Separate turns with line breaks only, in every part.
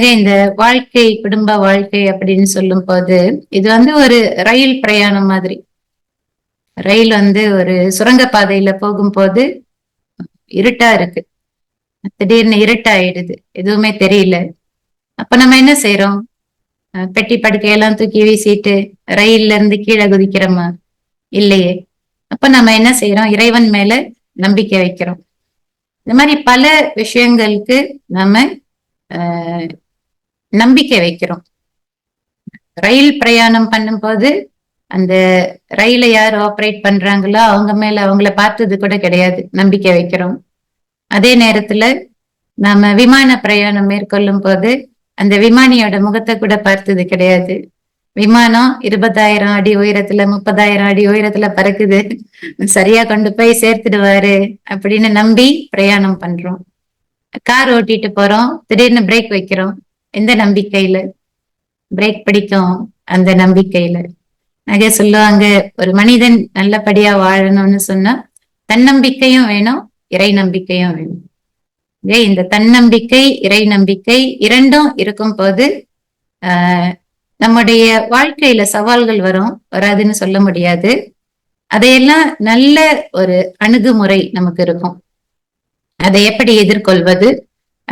ஆக இந்த வாழ்க்கை குடும்ப வாழ்க்கை அப்படின்னு சொல்லும் போது இது வந்து ஒரு ரயில் பிரயாணம் மாதிரி ரயில் வந்து ஒரு சுரங்க பாதையில போகும்போது இருட்டா இருக்கு திடீர்னு இருட்டாயிடுது எதுவுமே தெரியல அப்ப நம்ம என்ன செய்யறோம் பெட்டி படுக்கையெல்லாம் தூக்கி வீசிட்டு ரயில்ல இருந்து கீழே குதிக்கிறோமா இல்லையே அப்ப நம்ம என்ன செய்யறோம் இறைவன் மேல நம்பிக்கை வைக்கிறோம் இந்த மாதிரி பல விஷயங்களுக்கு நம்ம நம்பிக்கை வைக்கிறோம் ரயில் பிரயாணம் பண்ணும்போது அந்த ரயில யார் ஆப்ரேட் பண்றாங்களோ அவங்க மேல அவங்கள பார்த்தது கூட கிடையாது நம்பிக்கை வைக்கிறோம் அதே நேரத்துல நாம விமான பிரயாணம் மேற்கொள்ளும் போது அந்த விமானியோட முகத்தை கூட பார்த்தது கிடையாது விமானம் இருபதாயிரம் அடி உயரத்துல முப்பதாயிரம் அடி உயரத்துல பறக்குது சரியா கொண்டு போய் சேர்த்துடுவாரு அப்படின்னு நம்பி பிரயாணம் பண்றோம் கார் ஓட்டிட்டு போறோம் திடீர்னு பிரேக் வைக்கிறோம் எந்த நம்பிக்கையில பிரேக் பிடிக்கும் அந்த நம்பிக்கையில நகை சொல்லுவாங்க ஒரு மனிதன் நல்லபடியா வாழணும்னு சொன்னா தன்னம்பிக்கையும் வேணும் இறை நம்பிக்கையும் வேணும் இந்த தன்னம்பிக்கை இறை நம்பிக்கை இரண்டும் இருக்கும் போது நம்முடைய வாழ்க்கையில சவால்கள் வரும் வராதுன்னு சொல்ல முடியாது அதையெல்லாம் நல்ல ஒரு அணுகுமுறை நமக்கு இருக்கும் அதை எப்படி எதிர்கொள்வது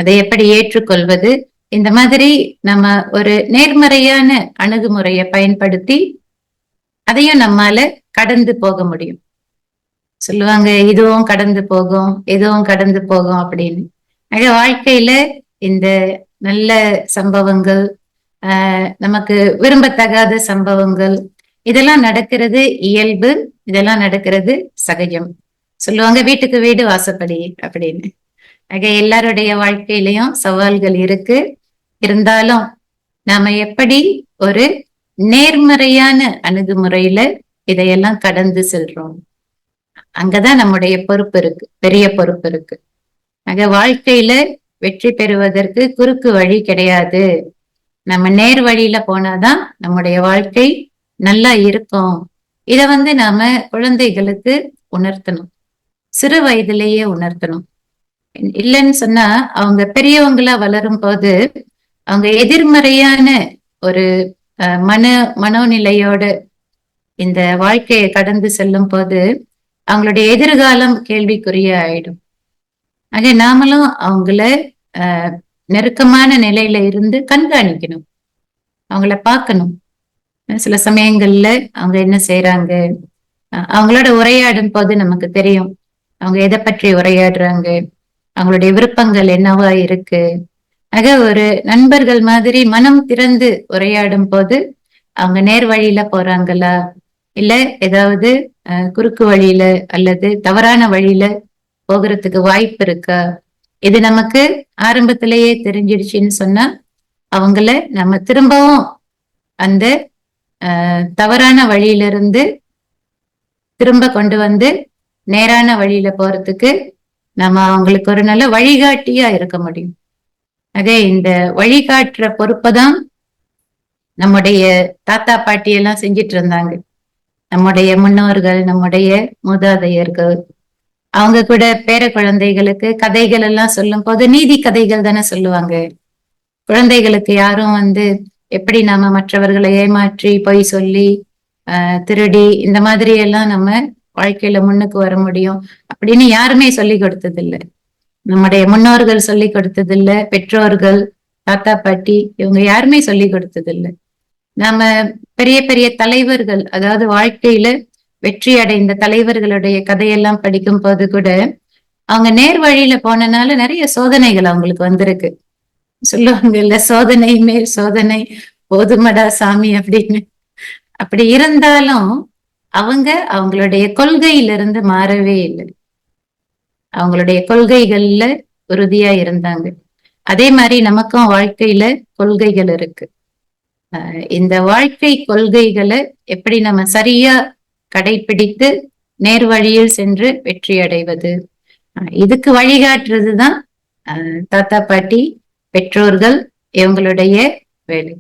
அதை எப்படி ஏற்றுக்கொள்வது இந்த மாதிரி நம்ம ஒரு நேர்மறையான அணுகுமுறையை பயன்படுத்தி அதையும் நம்மால கடந்து போக முடியும் சொல்லுவாங்க இதுவும் கடந்து போகும் எதுவும் கடந்து போகும் அப்படின்னு ஆக வாழ்க்கையில இந்த நல்ல சம்பவங்கள் ஆஹ் நமக்கு விரும்பத்தகாத சம்பவங்கள் இதெல்லாம் நடக்கிறது இயல்பு இதெல்லாம் நடக்கிறது சகஜம் சொல்லுவாங்க வீட்டுக்கு வீடு வாசப்படி அப்படின்னு ஆக எல்லாருடைய வாழ்க்கையிலயும் சவால்கள் இருக்கு இருந்தாலும் நாம எப்படி ஒரு நேர்மறையான அணுகுமுறையில இதையெல்லாம் கடந்து செல்றோம் அங்கதான் நம்முடைய பொறுப்பு இருக்கு பெரிய பொறுப்பு இருக்கு ஆக வாழ்க்கையில வெற்றி பெறுவதற்கு குறுக்கு வழி கிடையாது நம்ம நேர் வழியில போனாதான் நம்முடைய வாழ்க்கை நல்லா இருக்கும் இத வந்து நாம குழந்தைகளுக்கு உணர்த்தணும் சிறு வயதிலேயே உணர்த்தணும் இல்லைன்னு சொன்னா அவங்க பெரியவங்களா வளரும் போது அவங்க எதிர்மறையான ஒரு மன மனோநிலையோட இந்த வாழ்க்கையை கடந்து செல்லும் போது அவங்களுடைய எதிர்காலம் கேள்விக்குரிய ஆயிடும் ஆக நாமளும் அவங்கள நெருக்கமான நிலையில இருந்து கண்காணிக்கணும் அவங்கள பார்க்கணும் சில சமயங்கள்ல அவங்க என்ன செய்யறாங்க அவங்களோட உரையாடும் போது நமக்கு தெரியும் அவங்க எதை பற்றி உரையாடுறாங்க அவங்களுடைய விருப்பங்கள் என்னவா இருக்கு ஆக ஒரு நண்பர்கள் மாதிரி மனம் திறந்து உரையாடும் போது அவங்க நேர் வழியில போறாங்களா இல்ல ஏதாவது குறுக்கு வழியில அல்லது தவறான வழியில போகிறதுக்கு வாய்ப்பு இருக்கா இது நமக்கு ஆரம்பத்திலேயே தெரிஞ்சிடுச்சுன்னு சொன்னா அவங்கள நம்ம திரும்பவும் அந்த தவறான வழியிலிருந்து திரும்ப கொண்டு வந்து நேரான வழியில போறதுக்கு நம்ம அவங்களுக்கு ஒரு நல்ல வழிகாட்டியா இருக்க முடியும் ஆக இந்த வழிகாட்டுற பொறுப்பதான் நம்முடைய தாத்தா பாட்டி எல்லாம் செஞ்சிட்டு இருந்தாங்க நம்முடைய முன்னோர்கள் நம்முடைய மூதாதையர்கள் அவங்க கூட பேர குழந்தைகளுக்கு கதைகள் எல்லாம் சொல்லும் போது நீதி கதைகள் தானே சொல்லுவாங்க குழந்தைகளுக்கு யாரும் வந்து எப்படி நாம மற்றவர்களை ஏமாற்றி பொய் சொல்லி ஆஹ் திருடி இந்த மாதிரி எல்லாம் நம்ம வாழ்க்கையில முன்னுக்கு வர முடியும் அப்படின்னு யாருமே சொல்லி கொடுத்தது இல்லை நம்முடைய முன்னோர்கள் சொல்லி கொடுத்தது இல்ல பெற்றோர்கள் தாத்தா பாட்டி இவங்க யாருமே சொல்லி கொடுத்தது இல்லை நாம பெரிய பெரிய தலைவர்கள் அதாவது வாழ்க்கையில வெற்றி அடைந்த தலைவர்களுடைய கதையெல்லாம் படிக்கும் போது கூட அவங்க நேர் வழியில போனனால நிறைய சோதனைகள் அவங்களுக்கு வந்திருக்கு சொல்லுவாங்கல்ல சோதனை மேல் சோதனை போதுமடா சாமி அப்படின்னு அப்படி இருந்தாலும் அவங்க அவங்களுடைய கொள்கையிலிருந்து மாறவே இல்லை அவங்களுடைய கொள்கைகள்ல உறுதியா இருந்தாங்க அதே மாதிரி நமக்கும் வாழ்க்கையில கொள்கைகள் இருக்கு இந்த வாழ்க்கை கொள்கைகளை எப்படி நம்ம சரியா கடைபிடித்து நேர் வழியில் சென்று வெற்றி அடைவது இதுக்கு வழிகாட்டுறது தான் தாத்தா பாட்டி பெற்றோர்கள் இவங்களுடைய வேலை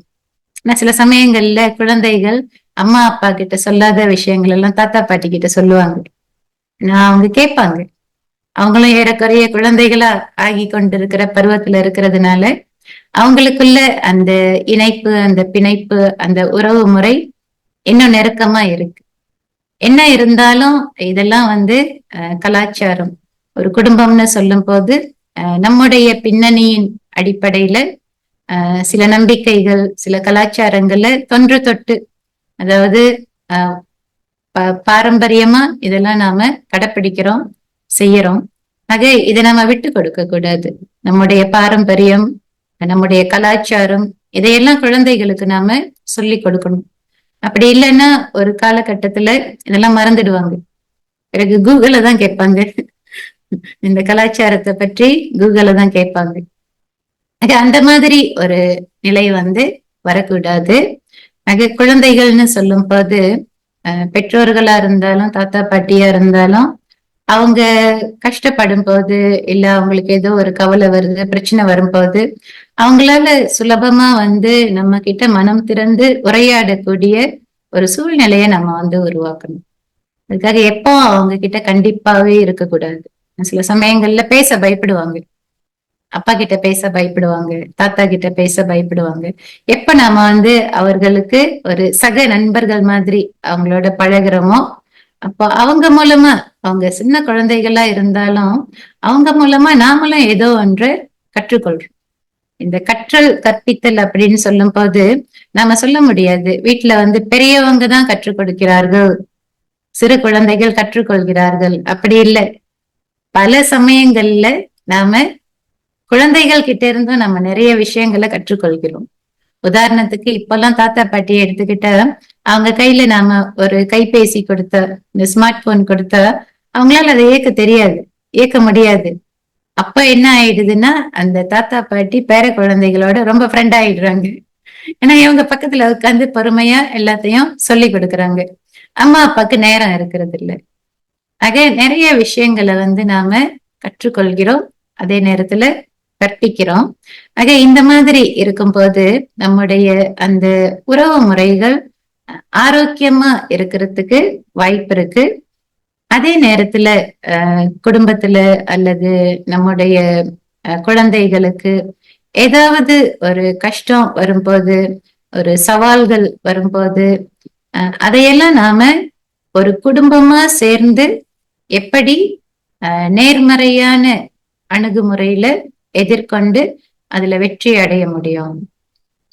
நான் சில சமயங்கள்ல குழந்தைகள் அம்மா அப்பா கிட்ட சொல்லாத விஷயங்கள் எல்லாம் தாத்தா பாட்டி கிட்ட சொல்லுவாங்க நான் அவங்க கேட்பாங்க அவங்களும் ஏறக்குறைய குழந்தைகளா ஆகி கொண்டிருக்கிற பருவத்துல இருக்கிறதுனால அவங்களுக்குள்ள அந்த இணைப்பு அந்த பிணைப்பு அந்த உறவு முறை இன்னும் நெருக்கமா இருக்கு என்ன இருந்தாலும் இதெல்லாம் வந்து கலாச்சாரம் ஒரு குடும்பம்னு சொல்லும் போது நம்முடைய பின்னணியின் அடிப்படையில சில நம்பிக்கைகள் சில கலாச்சாரங்கள்ல தொன்று தொட்டு அதாவது பாரம்பரியமா இதெல்லாம் நாம கடைப்பிடிக்கிறோம் செய்யறோம் ஆக இதை நம்ம விட்டு கொடுக்க கூடாது நம்முடைய பாரம்பரியம் நம்முடைய கலாச்சாரம் இதையெல்லாம் குழந்தைகளுக்கு நாம சொல்லி கொடுக்கணும் அப்படி இல்லைன்னா ஒரு காலகட்டத்துல இதெல்லாம் மறந்துடுவாங்க பிறகு கூகுள தான் கேட்பாங்க இந்த கலாச்சாரத்தை பற்றி கூகுள தான் கேட்பாங்க ஆக அந்த மாதிரி ஒரு நிலை வந்து வரக்கூடாது ஆக குழந்தைகள்னு சொல்லும் போது பெற்றோர்களா இருந்தாலும் தாத்தா பாட்டியா இருந்தாலும் அவங்க கஷ்டப்படும் போது இல்ல அவங்களுக்கு ஏதோ ஒரு கவலை வருது பிரச்சனை வரும்போது அவங்களால சுலபமா வந்து நம்ம கிட்ட மனம் திறந்து உரையாடக்கூடிய ஒரு சூழ்நிலையை நம்ம வந்து உருவாக்கணும் அதுக்காக எப்போ அவங்க கிட்ட கண்டிப்பாவே இருக்கக்கூடாது சில சமயங்கள்ல பேச பயப்படுவாங்க அப்பா கிட்ட பேச பயப்படுவாங்க தாத்தா கிட்ட பேச பயப்படுவாங்க எப்ப நாம வந்து அவர்களுக்கு ஒரு சக நண்பர்கள் மாதிரி அவங்களோட பழகிறோமோ அப்ப அவங்க மூலமா அவங்க சின்ன குழந்தைகளா இருந்தாலும் அவங்க மூலமா நாமளும் ஏதோ ஒன்று கற்றுக்கொள்றோம் இந்த கற்றல் கற்பித்தல் அப்படின்னு சொல்லும் போது நாம சொல்ல முடியாது வீட்டுல வந்து பெரியவங்க தான் கற்றுக் கொடுக்கிறார்கள் சிறு குழந்தைகள் கற்றுக்கொள்கிறார்கள் அப்படி இல்லை பல சமயங்கள்ல நாம குழந்தைகள் கிட்ட இருந்தும் நம்ம நிறைய விஷயங்களை கற்றுக்கொள்கிறோம் உதாரணத்துக்கு இப்பெல்லாம் தாத்தா பாட்டியை எடுத்துக்கிட்ட அவங்க கையில நாம ஒரு கைபேசி கொடுத்த இந்த ஸ்மார்ட் போன் கொடுத்த அவங்களால அதை இயக்க தெரியாது இயக்க முடியாது அப்ப என்ன ஆயிடுதுன்னா அந்த தாத்தா பாட்டி பேர குழந்தைகளோட ரொம்ப ஃப்ரெண்ட் ஆயிடுறாங்க ஏன்னா இவங்க பக்கத்துல உட்காந்து பொறுமையா எல்லாத்தையும் சொல்லி கொடுக்குறாங்க அம்மா அப்பாக்கு நேரம் இருக்கிறது இல்லை ஆக நிறைய விஷயங்களை வந்து நாம கற்றுக்கொள்கிறோம் அதே நேரத்துல கற்பிக்கிறோம் ஆக இந்த மாதிரி இருக்கும்போது நம்முடைய அந்த உறவு முறைகள் ஆரோக்கியமா இருக்கிறதுக்கு வாய்ப்பு இருக்கு அதே நேரத்துல குடும்பத்துல அல்லது நம்முடைய குழந்தைகளுக்கு ஏதாவது ஒரு கஷ்டம் வரும்போது ஒரு சவால்கள் வரும்போது அதையெல்லாம் நாம ஒரு குடும்பமா சேர்ந்து எப்படி நேர்மறையான அணுகுமுறையில எதிர்கொண்டு அதுல வெற்றி அடைய முடியும்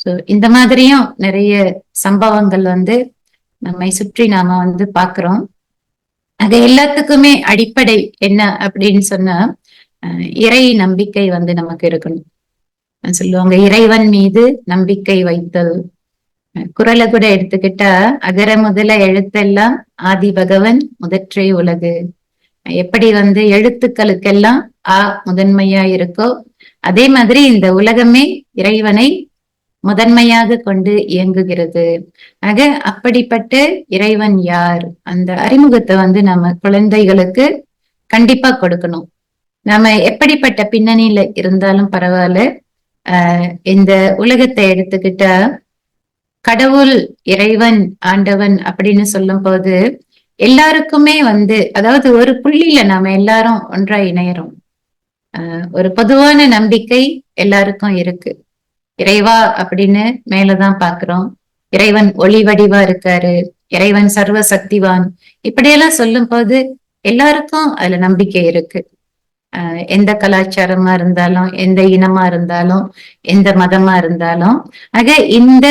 ஸோ இந்த மாதிரியும் நிறைய சம்பவங்கள் வந்து நம்மை சுற்றி நாம வந்து பாக்குறோம் அது எல்லாத்துக்குமே அடிப்படை என்ன அப்படின்னு சொன்னா இறை நம்பிக்கை வந்து நமக்கு இருக்கணும் சொல்லுவாங்க இறைவன் மீது நம்பிக்கை வைத்தல் குரலை கூட எடுத்துக்கிட்டா அகர முதல எழுத்தெல்லாம் ஆதி பகவன் முதற்றே உலகு எப்படி வந்து எழுத்துக்களுக்கெல்லாம் ஆ முதன்மையா இருக்கோ அதே மாதிரி இந்த உலகமே இறைவனை முதன்மையாக கொண்டு இயங்குகிறது ஆக அப்படிப்பட்ட இறைவன் யார் அந்த அறிமுகத்தை வந்து நம்ம குழந்தைகளுக்கு கண்டிப்பா கொடுக்கணும் நம்ம எப்படிப்பட்ட பின்னணியில இருந்தாலும் பரவாயில்ல ஆஹ் இந்த உலகத்தை எடுத்துக்கிட்டா கடவுள் இறைவன் ஆண்டவன் அப்படின்னு சொல்லும் போது எல்லாருக்குமே வந்து அதாவது ஒரு புள்ளியில நாம எல்லாரும் ஒன்றா இணையறோம் ஒரு பொதுவான நம்பிக்கை எல்லாருக்கும் இருக்கு இறைவா அப்படின்னு மேலதான் பாக்குறோம் இறைவன் ஒளி வடிவா இருக்காரு இறைவன் சர்வ சக்திவான் இப்படியெல்லாம் சொல்லும் போது எல்லாருக்கும் அதுல நம்பிக்கை இருக்கு ஆஹ் எந்த கலாச்சாரமா இருந்தாலும் எந்த இனமா இருந்தாலும் எந்த மதமா இருந்தாலும் ஆக இந்த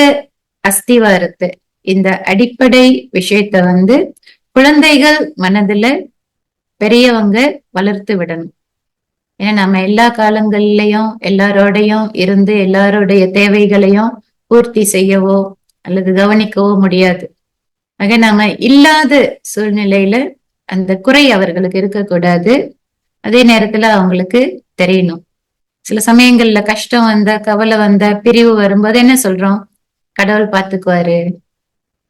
அஸ்திவாரத்தை இந்த அடிப்படை விஷயத்த வந்து குழந்தைகள் மனதுல பெரியவங்க வளர்த்து விடணும் ஏன்னா நம்ம எல்லா காலங்கள்லயும் எல்லாரோடையும் இருந்து எல்லாருடைய தேவைகளையும் பூர்த்தி செய்யவோ அல்லது கவனிக்கவோ முடியாது ஆக நாம இல்லாத சூழ்நிலையில அந்த குறை அவர்களுக்கு இருக்கக்கூடாது அதே நேரத்துல அவங்களுக்கு தெரியணும் சில சமயங்கள்ல கஷ்டம் வந்த கவலை வந்த பிரிவு வரும்போது என்ன சொல்றோம் கடவுள் பார்த்துக்குவாரு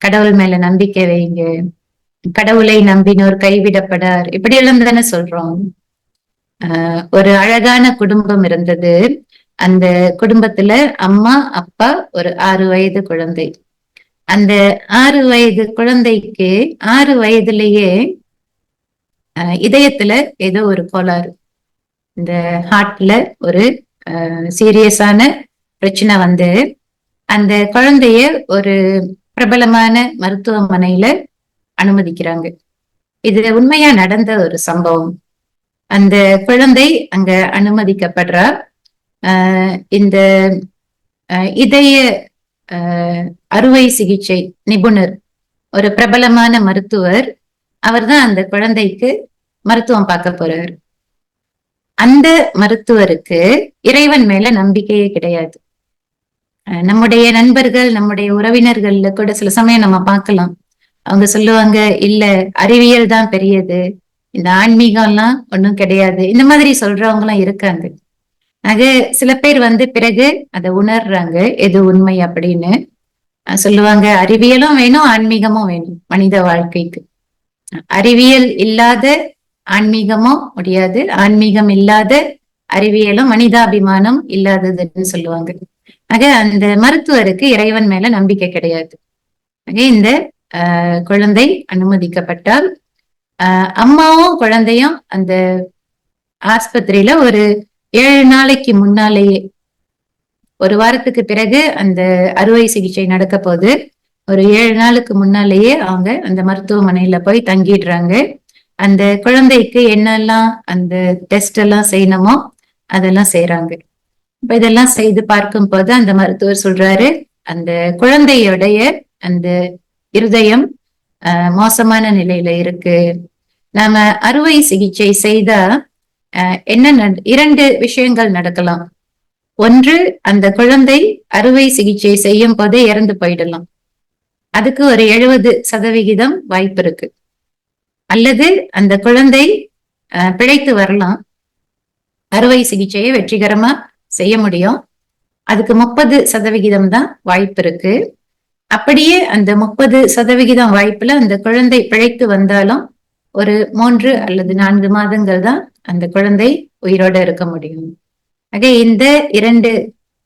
கடவுள் மேல நம்பிக்கை வைங்க கடவுளை நம்பினோர் கைவிடப்படார் இப்படி எல்லாம் தானே சொல்றோம் ஒரு அழகான குடும்பம் இருந்தது அந்த குடும்பத்துல அம்மா அப்பா ஒரு ஆறு வயது குழந்தை அந்த ஆறு வயது குழந்தைக்கு ஆறு வயதுலயே இதயத்துல ஏதோ ஒரு கோளாறு இந்த ஹார்ட்ல ஒரு சீரியஸான பிரச்சனை வந்து அந்த குழந்தைய ஒரு பிரபலமான மருத்துவமனையில அனுமதிக்கிறாங்க இது உண்மையா நடந்த ஒரு சம்பவம் அந்த குழந்தை அங்க அனுமதிக்கப்படுறார் இந்த இதய அறுவை சிகிச்சை நிபுணர் ஒரு பிரபலமான மருத்துவர் அவர் தான் அந்த குழந்தைக்கு மருத்துவம் பார்க்க போறார் அந்த மருத்துவருக்கு இறைவன் மேல நம்பிக்கையே கிடையாது நம்முடைய நண்பர்கள் நம்முடைய உறவினர்கள்ல கூட சில சமயம் நம்ம பார்க்கலாம் அவங்க சொல்லுவாங்க இல்ல அறிவியல் தான் பெரியது இந்த ஆன்மீகம்லாம் ஒன்றும் கிடையாது இந்த மாதிரி சொல்றவங்க எல்லாம் இருக்காங்க அது சில பேர் வந்து பிறகு அதை உணர்றாங்க எது உண்மை அப்படின்னு சொல்லுவாங்க அறிவியலும் வேணும் ஆன்மீகமும் வேணும் மனித வாழ்க்கைக்கு அறிவியல் இல்லாத ஆன்மீகமும் முடியாது ஆன்மீகம் இல்லாத அறிவியலும் மனிதாபிமானம் இல்லாததுன்னு சொல்லுவாங்க ஆக அந்த மருத்துவருக்கு இறைவன் மேல நம்பிக்கை கிடையாது ஆக இந்த குழந்தை அனுமதிக்கப்பட்டால் அம்மாவும் குழந்தையும் அந்த ஆஸ்பத்திரியில ஒரு ஏழு நாளைக்கு முன்னாலேயே ஒரு வாரத்துக்கு பிறகு அந்த அறுவை சிகிச்சை நடக்க போது ஒரு ஏழு நாளுக்கு முன்னாலேயே அவங்க அந்த மருத்துவமனையில போய் தங்கிடுறாங்க அந்த குழந்தைக்கு என்னெல்லாம் அந்த டெஸ்ட் எல்லாம் செய்யணுமோ அதெல்லாம் செய்யறாங்க இப்ப இதெல்லாம் செய்து பார்க்கும் போது அந்த மருத்துவர் சொல்றாரு அந்த குழந்தையுடைய அந்த இருதயம் மோசமான நிலையில இருக்கு நாம அறுவை சிகிச்சை செய்தா என்ன இரண்டு விஷயங்கள் நடக்கலாம் ஒன்று அந்த குழந்தை அறுவை சிகிச்சை செய்யும் போதே இறந்து போயிடலாம் அதுக்கு ஒரு எழுபது சதவிகிதம் வாய்ப்பு இருக்கு அல்லது அந்த குழந்தை பிழைத்து வரலாம் அறுவை சிகிச்சையை வெற்றிகரமா செய்ய முடியும் அதுக்கு முப்பது சதவிகிதம் தான் வாய்ப்பு இருக்கு அப்படியே அந்த முப்பது சதவிகிதம் வாய்ப்புல அந்த குழந்தை பிழைத்து வந்தாலும் ஒரு மூன்று அல்லது நான்கு மாதங்கள் தான் அந்த குழந்தை உயிரோட இருக்க முடியும் ஆக இந்த இரண்டு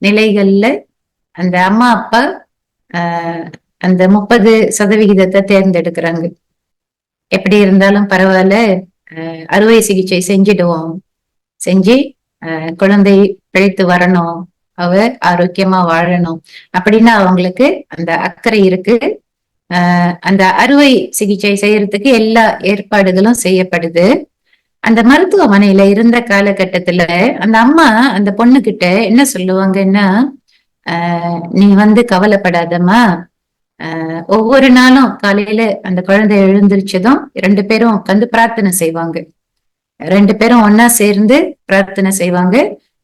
நிலைகள்ல அந்த அம்மா அப்பா ஆஹ் அந்த முப்பது சதவிகிதத்தை தேர்ந்தெடுக்கிறாங்க எப்படி இருந்தாலும் பரவாயில்ல அறுவை சிகிச்சை செஞ்சிடுவோம் செஞ்சு குழந்தை பிழைத்து வரணும் அவ ஆரோக்கியமா வாழணும் அப்படின்னு அவங்களுக்கு அந்த அக்கறை இருக்கு அந்த அறுவை சிகிச்சை செய்யறதுக்கு எல்லா ஏற்பாடுகளும் செய்யப்படுது அந்த மருத்துவமனையில இருந்த காலகட்டத்துல அந்த அம்மா அந்த பொண்ணு கிட்ட என்ன சொல்லுவாங்கன்னா நீ வந்து கவலைப்படாதம்மா ஒவ்வொரு நாளும் காலையில அந்த குழந்தை எழுந்திருச்சதும் ரெண்டு பேரும் உட்காந்து பிரார்த்தனை செய்வாங்க ரெண்டு பேரும் ஒன்னா சேர்ந்து பிரார்த்தனை செய்வாங்க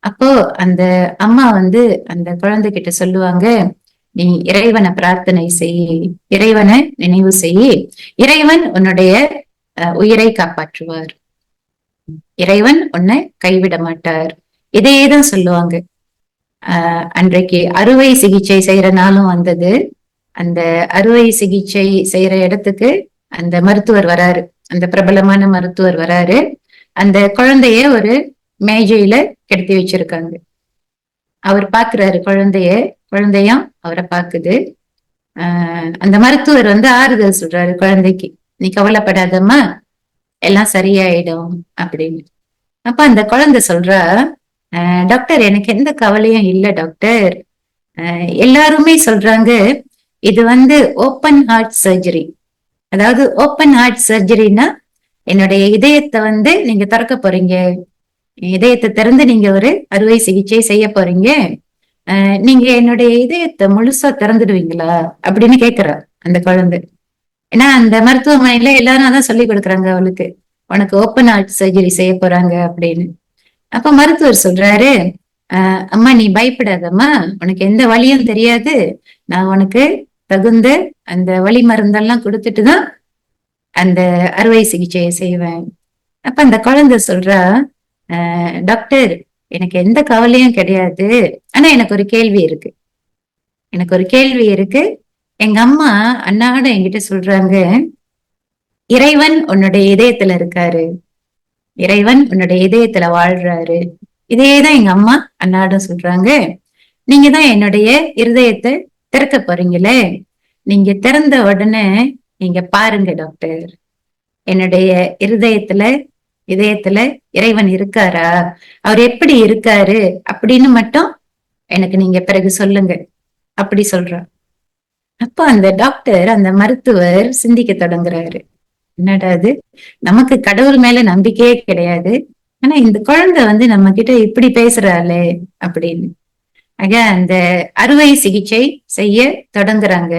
அப்போ அந்த அம்மா வந்து அந்த குழந்தைகிட்ட சொல்லுவாங்க நீ இறைவனை பிரார்த்தனை செய் இறைவனை நினைவு செய் இறைவன் உன்னுடைய உயிரை காப்பாற்றுவார் இறைவன் உன்னை கைவிட மாட்டார் இதையேதான் சொல்லுவாங்க ஆஹ் அன்றைக்கு அறுவை சிகிச்சை செய்யற நாளும் வந்தது அந்த அறுவை சிகிச்சை செய்யற இடத்துக்கு அந்த மருத்துவர் வராரு அந்த பிரபலமான மருத்துவர் வராரு அந்த குழந்தைய ஒரு மேஜையில எடுத்து வச்சிருக்காங்க அவர் பாக்குறாரு குழந்தைய குழந்தையும் அவரை பாக்குது ஆஹ் அந்த மருத்துவர் வந்து ஆறுதல் சொல்றாரு குழந்தைக்கு நீ கவலைப்படாதம்மா எல்லாம் சரியாயிடும் அப்படின்னு அப்ப அந்த குழந்தை சொல்றா டாக்டர் எனக்கு எந்த கவலையும் இல்லை டாக்டர் எல்லாருமே சொல்றாங்க இது வந்து ஓப்பன் ஹார்ட் சர்ஜரி அதாவது ஓப்பன் ஹார்ட் சர்ஜரினா என்னுடைய இதயத்தை வந்து நீங்க திறக்க போறீங்க இதயத்தை திறந்து நீங்க ஒரு அறுவை சிகிச்சை செய்ய போறீங்க நீங்க என்னுடைய இதயத்தை முழுசா திறந்துடுவீங்களா அப்படின்னு கேக்குறா அந்த குழந்தை ஏன்னா அந்த மருத்துவமனையில எல்லாரும் அதான் சொல்லி கொடுக்குறாங்க அவளுக்கு உனக்கு ஓப்பன் ஹார்ட் சர்ஜரி செய்ய போறாங்க அப்படின்னு அப்ப மருத்துவர் சொல்றாரு ஆஹ் அம்மா நீ பயப்படாதம்மா உனக்கு எந்த வழியும் தெரியாது நான் உனக்கு தகுந்த அந்த வழி மருந்தெல்லாம் கொடுத்துட்டுதான் அந்த அறுவை சிகிச்சையை செய்வேன் அப்ப அந்த குழந்தை சொல்றா டாக்டர் எனக்கு எந்த கவலையும் கிடையாது ஆனா எனக்கு ஒரு கேள்வி இருக்கு எனக்கு ஒரு கேள்வி இருக்கு எங்க அம்மா அண்ணாட என்கிட்ட சொல்றாங்க இறைவன் உன்னுடைய இதயத்துல இருக்காரு இறைவன் உன்னுடைய இதயத்துல வாழ்றாரு இதேதான் எங்க அம்மா அண்ணாடும் சொல்றாங்க நீங்க தான் என்னுடைய இருதயத்தை திறக்க போறீங்களே நீங்க திறந்த உடனே நீங்க பாருங்க டாக்டர் என்னுடைய இருதயத்துல இதயத்துல இறைவன் இருக்காரா அவர் எப்படி இருக்காரு அப்படின்னு மட்டும் எனக்கு நீங்க பிறகு சொல்லுங்க அப்படி சொல்ற அப்ப அந்த டாக்டர் அந்த மருத்துவர் சிந்திக்க தொடங்குறாரு என்னடா நமக்கு கடவுள் மேல நம்பிக்கையே கிடையாது ஆனா இந்த குழந்தை வந்து நம்ம கிட்ட இப்படி பேசுறாளே அப்படின்னு ஆக அந்த அறுவை சிகிச்சை செய்ய தொடங்குறாங்க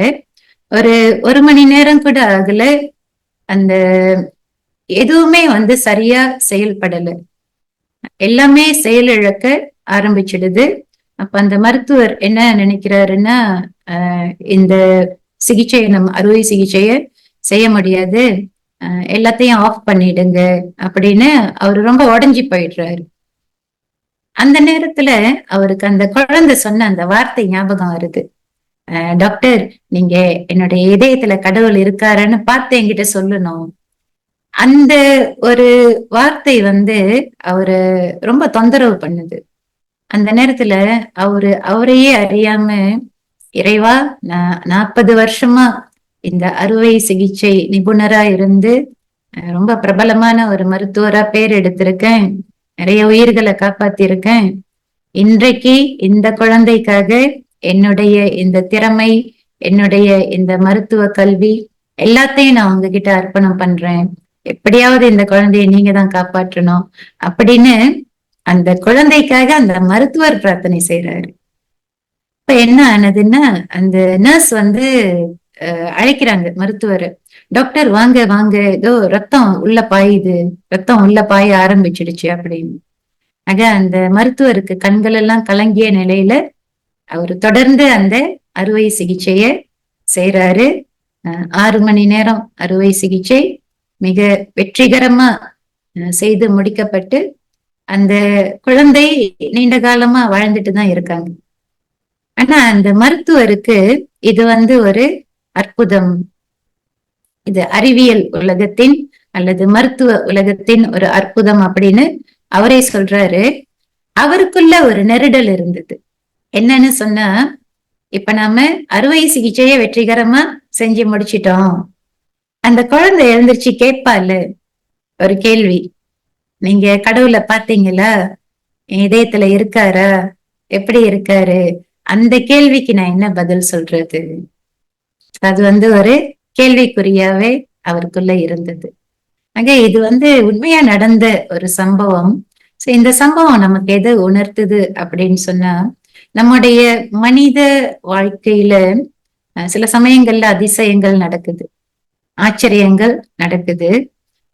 ஒரு ஒரு மணி நேரம் கூட ஆகல அந்த எதுவுமே வந்து சரியா செயல்படல எல்லாமே செயலிழக்க ஆரம்பிச்சிடுது அப்ப அந்த மருத்துவர் என்ன நினைக்கிறாருன்னா இந்த சிகிச்சையை நம்ம அறுவை சிகிச்சையை செய்ய முடியாது எல்லாத்தையும் ஆஃப் பண்ணிடுங்க அப்படின்னு அவர் ரொம்ப உடஞ்சி போயிடுறாரு அந்த நேரத்துல அவருக்கு அந்த குழந்தை சொன்ன அந்த வார்த்தை ஞாபகம் வருது டாக்டர் நீங்க என்னுடைய இதயத்துல கடவுள் இருக்காருன்னு பார்த்து என்கிட்ட சொல்லணும் அந்த ஒரு வார்த்தை வந்து அவரு ரொம்ப தொந்தரவு பண்ணுது அந்த நேரத்துல அவரு அவரையே அறியாம இறைவா நான் நாற்பது வருஷமா இந்த அறுவை சிகிச்சை நிபுணரா இருந்து ரொம்ப பிரபலமான ஒரு மருத்துவரா பேர் எடுத்திருக்கேன் நிறைய உயிர்களை காப்பாத்திருக்கேன் இன்றைக்கு இந்த குழந்தைக்காக என்னுடைய இந்த திறமை என்னுடைய இந்த மருத்துவ கல்வி எல்லாத்தையும் நான் உங்ககிட்ட அர்ப்பணம் பண்றேன் எப்படியாவது இந்த குழந்தையை நீங்க தான் காப்பாற்றணும் அப்படின்னு அந்த குழந்தைக்காக அந்த மருத்துவர் பிரார்த்தனை செய்யறாரு இப்ப என்ன ஆனதுன்னா அந்த நர்ஸ் வந்து அழைக்கிறாங்க மருத்துவர் டாக்டர் வாங்க வாங்க ஏதோ ரத்தம் உள்ள பாயுது ரத்தம் உள்ள பாய ஆரம்பிச்சிடுச்சு அப்படின்னு ஆக அந்த மருத்துவருக்கு கண்கள் எல்லாம் கலங்கிய நிலையில அவர் தொடர்ந்து அந்த அறுவை சிகிச்சைய செய்யறாரு ஆறு மணி நேரம் அறுவை சிகிச்சை மிக வெற்றிகரமா செய்து முடிக்கப்பட்டு அந்த குழந்தை நீண்ட காலமா வாழ்ந்துட்டு தான் இருக்காங்க ஆனா அந்த மருத்துவருக்கு இது வந்து ஒரு அற்புதம் இது அறிவியல் உலகத்தின் அல்லது மருத்துவ உலகத்தின் ஒரு அற்புதம் அப்படின்னு அவரே சொல்றாரு அவருக்குள்ள ஒரு நெருடல் இருந்தது என்னன்னு சொன்னா இப்ப நாம அறுவை சிகிச்சையை வெற்றிகரமா செஞ்சு முடிச்சிட்டோம் அந்த குழந்தை எழுந்திருச்சு கேட்பாளு ஒரு கேள்வி நீங்க கடவுளை பாத்தீங்களா இதயத்துல இருக்காரா எப்படி இருக்காரு அந்த கேள்விக்கு நான் என்ன பதில் சொல்றது அது வந்து ஒரு கேள்விக்குறியாவே அவருக்குள்ள இருந்தது ஆக இது வந்து உண்மையா நடந்த ஒரு சம்பவம் சோ இந்த சம்பவம் நமக்கு எதை உணர்த்துது அப்படின்னு சொன்னா நம்முடைய மனித வாழ்க்கையில சில சமயங்கள்ல அதிசயங்கள் நடக்குது ஆச்சரியங்கள் நடக்குது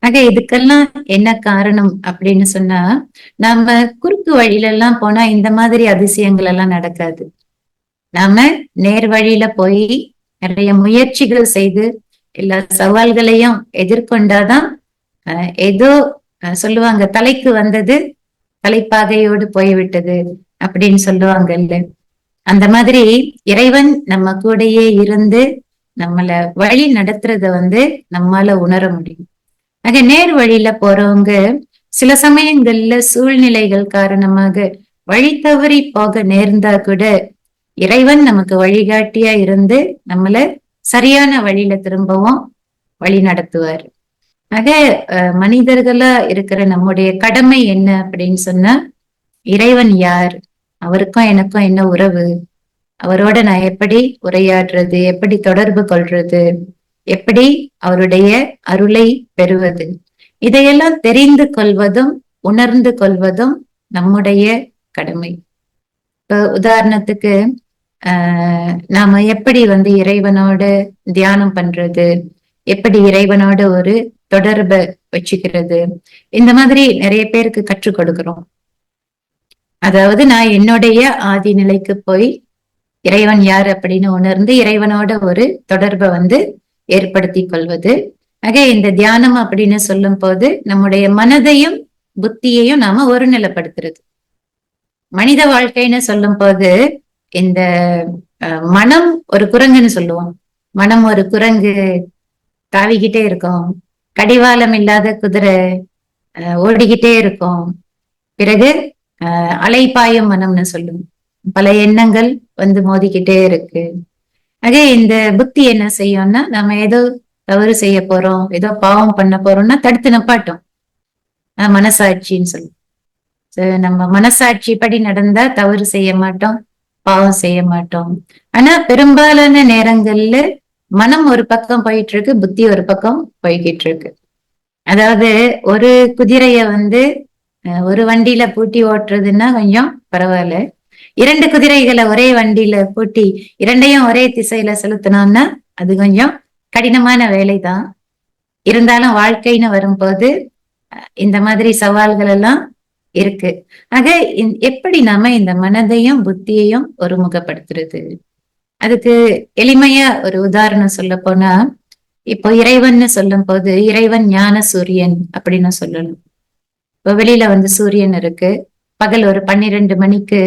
ஆக இதுக்கெல்லாம் என்ன காரணம் அப்படின்னு சொன்னா நம்ம குறுக்கு வழியில எல்லாம் போனா இந்த மாதிரி அதிசயங்கள் எல்லாம் நடக்காது நாம நேர் வழியில போய் நிறைய முயற்சிகள் செய்து எல்லா சவால்களையும் எதிர்கொண்டாதான் ஏதோ சொல்லுவாங்க தலைக்கு வந்தது தலைப்பாகையோடு போய்விட்டது அப்படின்னு சொல்லுவாங்கல்ல அந்த மாதிரி இறைவன் நம்ம கூடயே இருந்து நம்மள வழி நடத்துறத வந்து நம்மால உணர முடியும் ஆக நேர் வழியில போறவங்க சில சமயங்கள்ல சூழ்நிலைகள் காரணமாக வழி தவறி போக நேர்ந்தா கூட இறைவன் நமக்கு வழிகாட்டியா இருந்து நம்மள சரியான வழியில திரும்பவும் வழி நடத்துவார் ஆக மனிதர்களா இருக்கிற நம்முடைய கடமை என்ன அப்படின்னு சொன்னா இறைவன் யார் அவருக்கும் எனக்கும் என்ன உறவு அவரோட நான் எப்படி உரையாடுறது எப்படி தொடர்பு கொள்றது எப்படி அவருடைய அருளை பெறுவது இதையெல்லாம் தெரிந்து கொள்வதும் உணர்ந்து கொள்வதும் நம்முடைய கடமை இப்ப உதாரணத்துக்கு ஆஹ் நாம எப்படி வந்து இறைவனோட தியானம் பண்றது எப்படி இறைவனோட ஒரு தொடர்பை வச்சுக்கிறது இந்த மாதிரி நிறைய பேருக்கு கற்றுக் கொடுக்கிறோம் அதாவது நான் என்னுடைய ஆதி நிலைக்கு போய் இறைவன் யார் அப்படின்னு உணர்ந்து இறைவனோட ஒரு தொடர்பை வந்து ஏற்படுத்தி கொள்வது ஆக இந்த தியானம் அப்படின்னு சொல்லும் போது நம்முடைய மனதையும் புத்தியையும் நாம ஒருநிலைப்படுத்துறது மனித வாழ்க்கைன்னு சொல்லும் போது இந்த மனம் ஒரு குரங்குன்னு சொல்லுவோம் மனம் ஒரு குரங்கு தாவிக்கிட்டே இருக்கும் கடிவாளம் இல்லாத குதிரை ஓடிக்கிட்டே இருக்கும் பிறகு அலைப்பாயும் மனம்னு சொல்லுவோம் பல எண்ணங்கள் வந்து மோதிக்கிட்டே இருக்கு அதே இந்த புத்தி என்ன செய்யும்னா நம்ம ஏதோ தவறு செய்ய போறோம் ஏதோ பாவம் பண்ண போறோம்னா தடுத்து நப்பாட்டோம் மனசாட்சின்னு சொல்லுவோம் நம்ம மனசாட்சி படி நடந்தா தவறு செய்ய மாட்டோம் பாவம் செய்ய மாட்டோம் ஆனா பெரும்பாலான நேரங்கள்ல மனம் ஒரு பக்கம் போயிட்டு இருக்கு புத்தி ஒரு பக்கம் போய்கிட்டு இருக்கு அதாவது ஒரு குதிரைய வந்து ஒரு வண்டியில பூட்டி ஓட்டுறதுன்னா கொஞ்சம் பரவாயில்ல இரண்டு குதிரைகளை ஒரே வண்டியில பூட்டி இரண்டையும் ஒரே திசையில செலுத்தினோம்னா அது கொஞ்சம் கடினமான வேலை தான் இருந்தாலும் வாழ்க்கைன்னு வரும்போது இந்த மாதிரி சவால்கள் எல்லாம் இருக்கு ஆக எப்படி நாம இந்த மனதையும் புத்தியையும் ஒருமுகப்படுத்துறது அதுக்கு எளிமையா ஒரு உதாரணம் சொல்ல போனா இப்போ இறைவன் சொல்லும் போது இறைவன் ஞான சூரியன் அப்படின்னு சொல்லணும் இப்போ வெளியில வந்து சூரியன் இருக்கு பகல் ஒரு பன்னிரண்டு மணிக்கு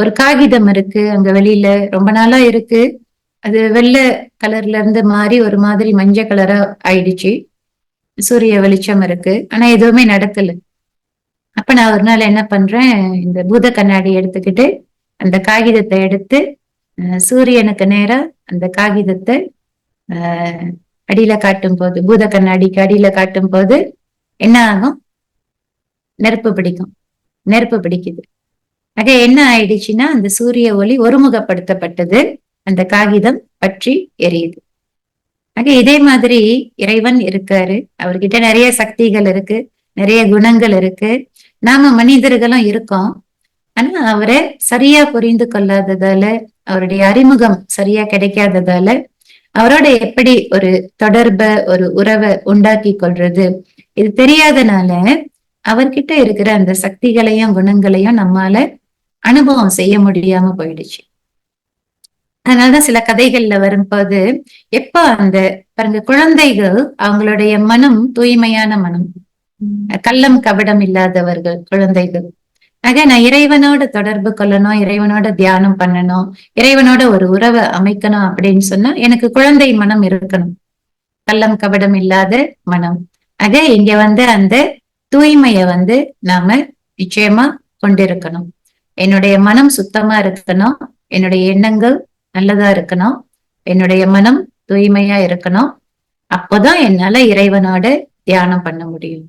ஒரு காகிதம் இருக்கு அங்க வெளியில ரொம்ப நாளா இருக்கு அது வெள்ளை கலர்ல இருந்து மாறி ஒரு மாதிரி மஞ்சள் கலரா ஆயிடுச்சு சூரிய வெளிச்சம் இருக்கு ஆனா எதுவுமே நடக்கல அப்ப நான் ஒரு நாள் என்ன பண்றேன் இந்த பூத கண்ணாடி எடுத்துக்கிட்டு அந்த காகிதத்தை எடுத்து சூரியனுக்கு நேரம் அந்த காகிதத்தை ஆஹ் அடியில காட்டும் போது பூத கண்ணாடிக்கு அடியில காட்டும் போது என்ன ஆகும் நெருப்பு பிடிக்கும் நெருப்பு பிடிக்குது ஆக என்ன ஆயிடுச்சுன்னா அந்த சூரிய ஒளி ஒருமுகப்படுத்தப்பட்டது அந்த காகிதம் பற்றி எரியுது ஆக இதே மாதிரி இறைவன் இருக்காரு அவர்கிட்ட நிறைய சக்திகள் இருக்கு நிறைய குணங்கள் இருக்கு நாம மனிதர்களும் இருக்கோம் ஆனா அவரை சரியா புரிந்து கொள்ளாததால அவருடைய அறிமுகம் சரியா கிடைக்காததால அவரோட எப்படி ஒரு தொடர்ப ஒரு உறவை உண்டாக்கி கொள்றது இது தெரியாதனால அவர்கிட்ட இருக்கிற அந்த சக்திகளையும் குணங்களையும் நம்மால அனுபவம் செய்ய முடியாம போயிடுச்சு அதனாலதான் சில கதைகள்ல வரும்போது எப்ப அந்த பாருங்க குழந்தைகள் அவங்களுடைய மனம் தூய்மையான மனம் கள்ளம் கபடம் இல்லாதவர்கள் குழந்தைகள் ஆக நான் இறைவனோட தொடர்பு கொள்ளணும் இறைவனோட தியானம் பண்ணணும் இறைவனோட ஒரு உறவை அமைக்கணும் அப்படின்னு சொன்னா எனக்கு குழந்தை மனம் இருக்கணும் கள்ளம் கபடம் இல்லாத மனம் ஆக இங்க வந்து அந்த தூய்மைய வந்து நாம நிச்சயமா கொண்டிருக்கணும் என்னுடைய மனம் சுத்தமா இருக்கணும் என்னுடைய எண்ணங்கள் நல்லதா இருக்கணும் என்னுடைய மனம் தூய்மையா இருக்கணும் அப்போதான் என்னால இறைவனோட தியானம் பண்ண முடியும்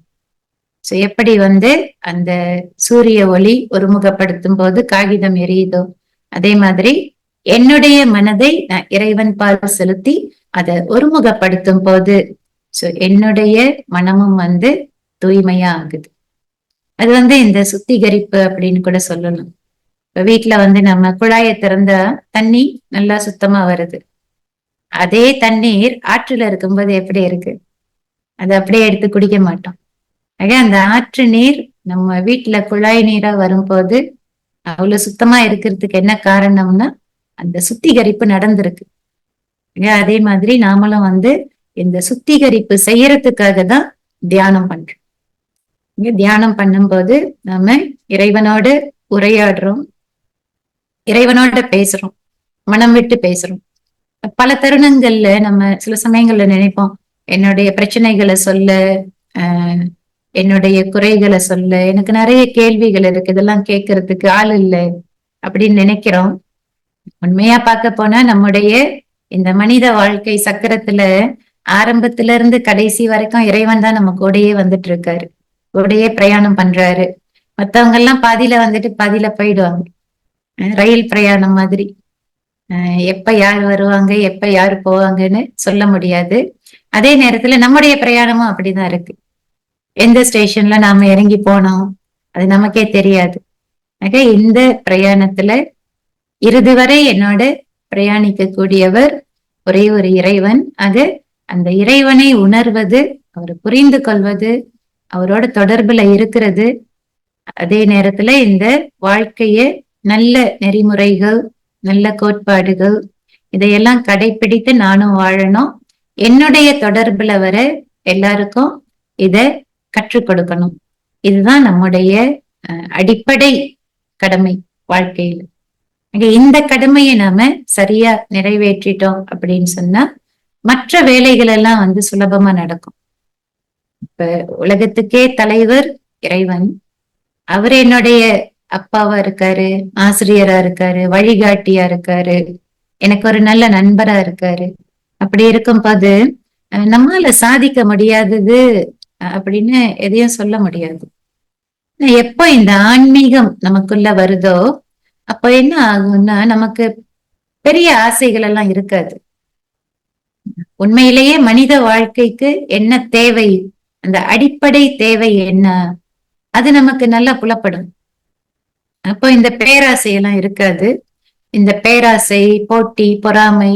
சோ எப்படி வந்து அந்த சூரிய ஒளி ஒருமுகப்படுத்தும் போது காகிதம் எரியுதோ அதே மாதிரி என்னுடைய மனதை நான் இறைவன் பால் செலுத்தி அதை ஒருமுகப்படுத்தும் போது சோ என்னுடைய மனமும் வந்து தூய்மையா ஆகுது அது வந்து இந்த சுத்திகரிப்பு அப்படின்னு கூட சொல்லணும் இப்ப வீட்டுல வந்து நம்ம குழாயை திறந்தா தண்ணி நல்லா சுத்தமா வருது அதே தண்ணீர் ஆற்றுல இருக்கும்போது எப்படி இருக்கு அதை அப்படியே எடுத்து குடிக்க மாட்டோம் ஆக அந்த ஆற்று நீர் நம்ம வீட்டுல குழாய் நீரா வரும்போது அவ்வளவு சுத்தமா இருக்கிறதுக்கு என்ன காரணம்னா அந்த சுத்திகரிப்பு நடந்திருக்கு அதே மாதிரி நாமளும் வந்து இந்த சுத்திகரிப்பு செய்யறதுக்காக தான் தியானம் பண்றோம் இங்க தியானம் பண்ணும்போது நாம இறைவனோட உரையாடுறோம் இறைவனோட பேசுறோம் மனம் விட்டு பேசுறோம் பல தருணங்கள்ல நம்ம சில சமயங்கள்ல நினைப்போம் என்னுடைய பிரச்சனைகளை சொல்ல ஆஹ் என்னுடைய குறைகளை சொல்ல எனக்கு நிறைய கேள்விகள் இருக்கு இதெல்லாம் கேட்கறதுக்கு ஆள் இல்லை அப்படின்னு நினைக்கிறோம் உண்மையா பார்க்க போனா நம்முடைய இந்த மனித வாழ்க்கை சக்கரத்துல ஆரம்பத்துல இருந்து கடைசி வரைக்கும் இறைவன் தான் நம்ம கூடயே வந்துட்டு இருக்காரு கூடயே பிரயாணம் பண்றாரு மத்தவங்க எல்லாம் பாதியில வந்துட்டு பாதியில போயிடுவாங்க ரயில் பிரயாணம் மாதிரி எப்ப யார் வருவாங்க எப்ப யாரு போவாங்கன்னு சொல்ல முடியாது அதே நேரத்துல நம்முடைய பிரயாணமும் அப்படிதான் இருக்கு எந்த ஸ்டேஷன்ல நாம இறங்கி போனோம் அது நமக்கே தெரியாது ஆக இந்த பிரயாணத்துல இறுதி வரை என்னோட பிரயாணிக்க கூடியவர் ஒரே ஒரு இறைவன் அது அந்த இறைவனை உணர்வது அவரை புரிந்து கொள்வது அவரோட தொடர்புல இருக்கிறது அதே நேரத்துல இந்த வாழ்க்கைய நல்ல நெறிமுறைகள் நல்ல கோட்பாடுகள் இதையெல்லாம் கடைபிடித்து நானும் வாழணும் என்னுடைய தொடர்புல வர எல்லாருக்கும் இத கற்றுக் கொடுக்கணும் இதுதான் நம்முடைய அடிப்படை கடமை வாழ்க்கையில இந்த கடமையை நாம சரியா நிறைவேற்றிட்டோம் அப்படின்னு சொன்னா மற்ற வேலைகள் எல்லாம் வந்து சுலபமா நடக்கும் இப்ப உலகத்துக்கே தலைவர் இறைவன் அவர் என்னுடைய அப்பாவா இருக்காரு ஆசிரியரா இருக்காரு வழிகாட்டியா இருக்காரு எனக்கு ஒரு நல்ல நண்பரா இருக்காரு அப்படி இருக்கும் போது நம்மால சாதிக்க முடியாதது அப்படின்னு எதையும் சொல்ல முடியாது எப்போ இந்த ஆன்மீகம் நமக்குள்ள வருதோ அப்போ என்ன ஆகும்னா நமக்கு பெரிய ஆசைகள் எல்லாம் இருக்காது உண்மையிலேயே மனித வாழ்க்கைக்கு என்ன தேவை அந்த அடிப்படை தேவை என்ன அது நமக்கு நல்லா புலப்படும் அப்போ இந்த பேராசை எல்லாம் இருக்காது இந்த பேராசை போட்டி பொறாமை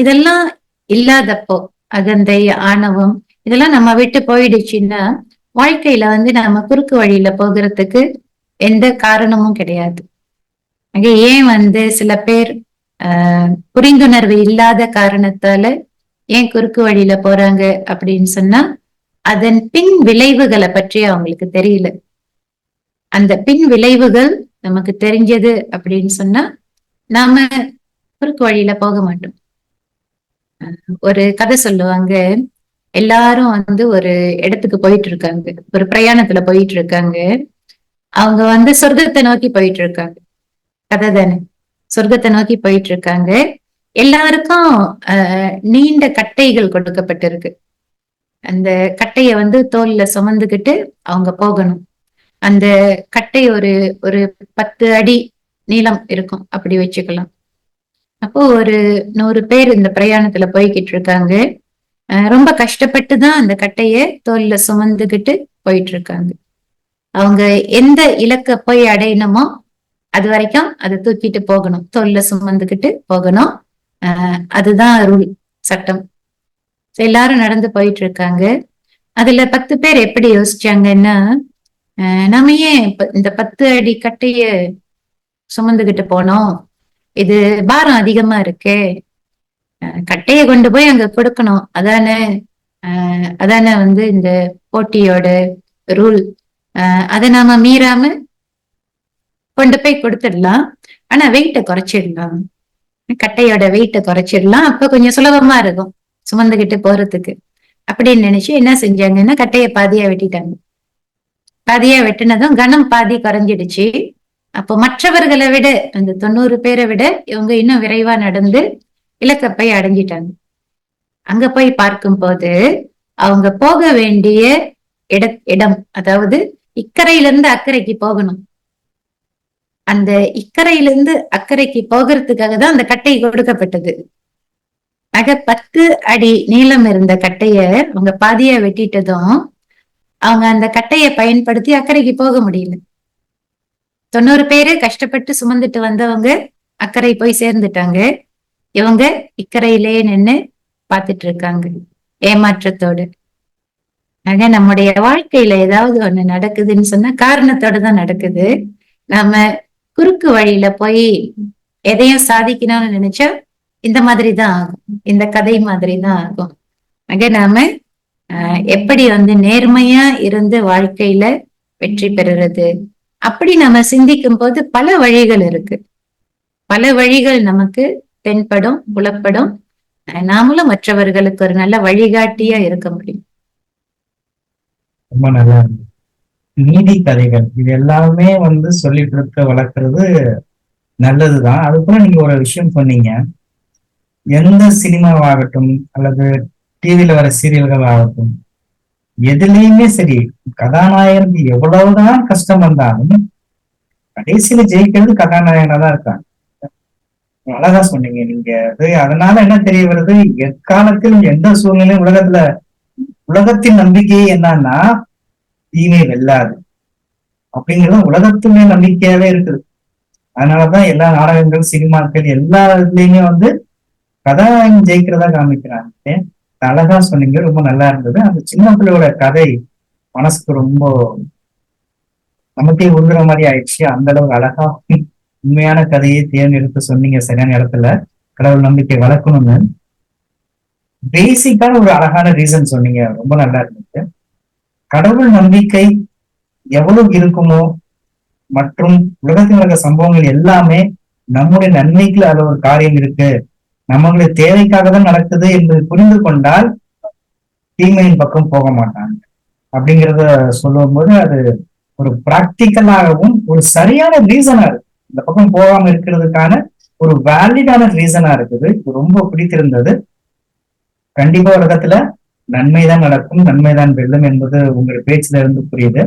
இதெல்லாம் இல்லாதப்போ அகந்தை ஆணவம் இதெல்லாம் நம்ம விட்டு போயிடுச்சுன்னா வாழ்க்கையில வந்து நம்ம குறுக்கு வழியில போகிறதுக்கு எந்த காரணமும் கிடையாது அங்க ஏன் வந்து சில பேர் ஆஹ் புரிந்துணர்வு இல்லாத காரணத்தால ஏன் குறுக்கு வழியில போறாங்க அப்படின்னு சொன்னா அதன் பின் விளைவுகளை பற்றி அவங்களுக்கு தெரியல அந்த பின் விளைவுகள் நமக்கு தெரிஞ்சது அப்படின்னு சொன்னா நாம குறுக்கு வழியில போக மாட்டோம் ஒரு கதை சொல்லுவாங்க எல்லாரும் வந்து ஒரு இடத்துக்கு போயிட்டு இருக்காங்க ஒரு பிரயாணத்துல போயிட்டு இருக்காங்க அவங்க வந்து சொர்க்கத்தை நோக்கி போயிட்டு இருக்காங்க கதை தானே சொர்க்கத்தை நோக்கி போயிட்டு இருக்காங்க எல்லாருக்கும் நீண்ட கட்டைகள் கொடுக்கப்பட்டிருக்கு அந்த கட்டைய வந்து தோல்ல சுமந்துகிட்டு அவங்க போகணும் அந்த கட்டை ஒரு ஒரு பத்து அடி நீளம் இருக்கும் அப்படி வச்சுக்கலாம் அப்போ ஒரு நூறு பேர் இந்த பிரயாணத்துல போய்கிட்டு இருக்காங்க ரொம்ப கஷ்டப்பட்டு தான் அந்த கட்டைய தோல்ல சுமந்துகிட்டு போயிட்டு இருக்காங்க அவங்க எந்த இலக்க போய் அடையணுமோ அது வரைக்கும் அதை தூக்கிட்டு போகணும் தோல்ல சுமந்துகிட்டு போகணும் அதுதான் ரூல் சட்டம் எல்லாரும் நடந்து போயிட்டு இருக்காங்க அதுல பத்து பேர் எப்படி யோசிச்சாங்கன்னா நாம ஏன் இந்த பத்து அடி கட்டைய சுமந்துகிட்டு போனோம் இது பாரம் அதிகமா இருக்கு கட்டைய கொண்டு போய் அங்க கொடுக்கணும் அதானே அதானே வந்து இந்த போட்டியோட ரூல் அதை நாம மீறாம கொண்டு போய் கொடுத்துடலாம் ஆனா வெயிட்ட குறைச்சிடலாம் கட்டையோட வெயிட்ட குறைச்சிடலாம் அப்ப கொஞ்சம் சுலபமா இருக்கும் சுமந்துகிட்டு போறதுக்கு அப்படின்னு நினைச்சு என்ன செஞ்சாங்கன்னா கட்டைய பாதியா வெட்டிட்டாங்க பாதியா வெட்டினதும் கனம் பாதி குறைஞ்சிடுச்சு அப்போ மற்றவர்களை விட அந்த தொண்ணூறு பேரை விட இவங்க இன்னும் விரைவா நடந்து இலக்கப்பை அடைஞ்சிட்டாங்க அங்க போய் பார்க்கும் போது அவங்க போக வேண்டிய இட இடம் அதாவது இக்கரையிலிருந்து அக்கறைக்கு போகணும் அந்த இக்கரையிலிருந்து அக்கறைக்கு போகிறதுக்காக தான் அந்த கட்டை கொடுக்கப்பட்டது அக பத்து அடி நீளம் இருந்த கட்டைய அவங்க பாதிய வெட்டிட்டதும் அவங்க அந்த கட்டையை பயன்படுத்தி அக்கறைக்கு போக முடியல தொண்ணூறு பேரு கஷ்டப்பட்டு சுமந்துட்டு வந்தவங்க அக்கறை போய் சேர்ந்துட்டாங்க இவங்க இக்கரையிலேயே நின்னு பார்த்துட்டு இருக்காங்க ஏமாற்றத்தோடு ஆக நம்முடைய வாழ்க்கையில ஏதாவது ஒண்ணு நடக்குதுன்னு சொன்னா காரணத்தோட தான் நடக்குது நாம குறுக்கு வழியில போய் எதையும் சாதிக்கணும்னு நினைச்சா இந்த மாதிரி தான் ஆகும் இந்த கதை மாதிரி தான் ஆகும் ஆக நாம எப்படி வந்து நேர்மையா இருந்து வாழ்க்கையில வெற்றி பெறுறது அப்படி நம்ம சிந்திக்கும் போது பல வழிகள் இருக்கு பல வழிகள் நமக்கு தென்படும் புலப்படும் நாமளும் மற்றவர்களுக்கு ஒரு நல்ல வழிகாட்டியா இருக்க முடியும்
ரொம்ப நல்லா நீதி கதைகள் இது எல்லாமே வந்து சொல்லிட்டு இருக்க வளர்க்கறது நல்லதுதான் அதுக்குள்ள நீங்க ஒரு விஷயம் சொன்னீங்க எந்த சினிமாவாகட்டும் அல்லது டிவியில வர சீரியல்கள் ஆகட்டும் எதுலேயுமே சரி கதாநாயகன் எவ்வளவுதான் கஷ்டம் வந்தாலும் கடைசியில ஜெயிக்கிறது கதாநாயகனா தான் இருக்காங்க அழகா சொன்னீங்க நீங்க அது அதனால என்ன தெரிய வருது எக்காலத்திலும் எந்த சூழ்நிலையும் உலகத்துல உலகத்தின் நம்பிக்கையே என்னன்னா தீமை வெல்லாது அப்படிங்கிறது உலகத்துமே நம்பிக்கையாவே இருக்குது அதனாலதான் எல்லா நாடகங்கள் சினிமாக்கள் எல்லா இதுலயுமே வந்து கதாநாயகன் ஜெயிக்கிறதா காமிக்கிறாங்க அழகா சொன்னீங்க ரொம்ப நல்லா இருந்தது அந்த சின்ன பிள்ளையோட கதை மனசுக்கு ரொம்ப நமக்கே உருகிற மாதிரி ஆயிடுச்சு அந்த அளவுக்கு அழகா உண்மையான கதையை தேர்ந்தெடுத்து சொன்னீங்க சரியான இடத்துல கடவுள் நம்பிக்கை வளர்க்கணும்னு பேசிக்கான ஒரு அழகான ரீசன் சொன்னீங்க ரொம்ப நல்லா இருந்துச்சு கடவுள் நம்பிக்கை எவ்வளவு இருக்குமோ மற்றும் உலகத்தில் நடக்கிற சம்பவங்கள் எல்லாமே நம்முடைய நன்மைக்குள்ள அது ஒரு காரியம் இருக்கு நம்மளுடைய தேவைக்காக தான் நடக்குது என்பதை புரிந்து கொண்டால் தீமையின் பக்கம் போக மாட்டாங்க அப்படிங்கிறத சொல்லும் போது அது ஒரு பிராக்டிக்கலாகவும் ஒரு சரியான ரீசனா இருக்கு இந்த பக்கம் போகாம இருக்கிறதுக்கான ஒரு வேலிடான ரீசனா இருக்குது ரொம்ப பிடித்திருந்தது கண்டிப்பா உலகத்துல நன்மைதான் நடக்கும் நன்மைதான் வெல்லும் என்பது உங்களுடைய பேச்சுல இருந்து புரியுது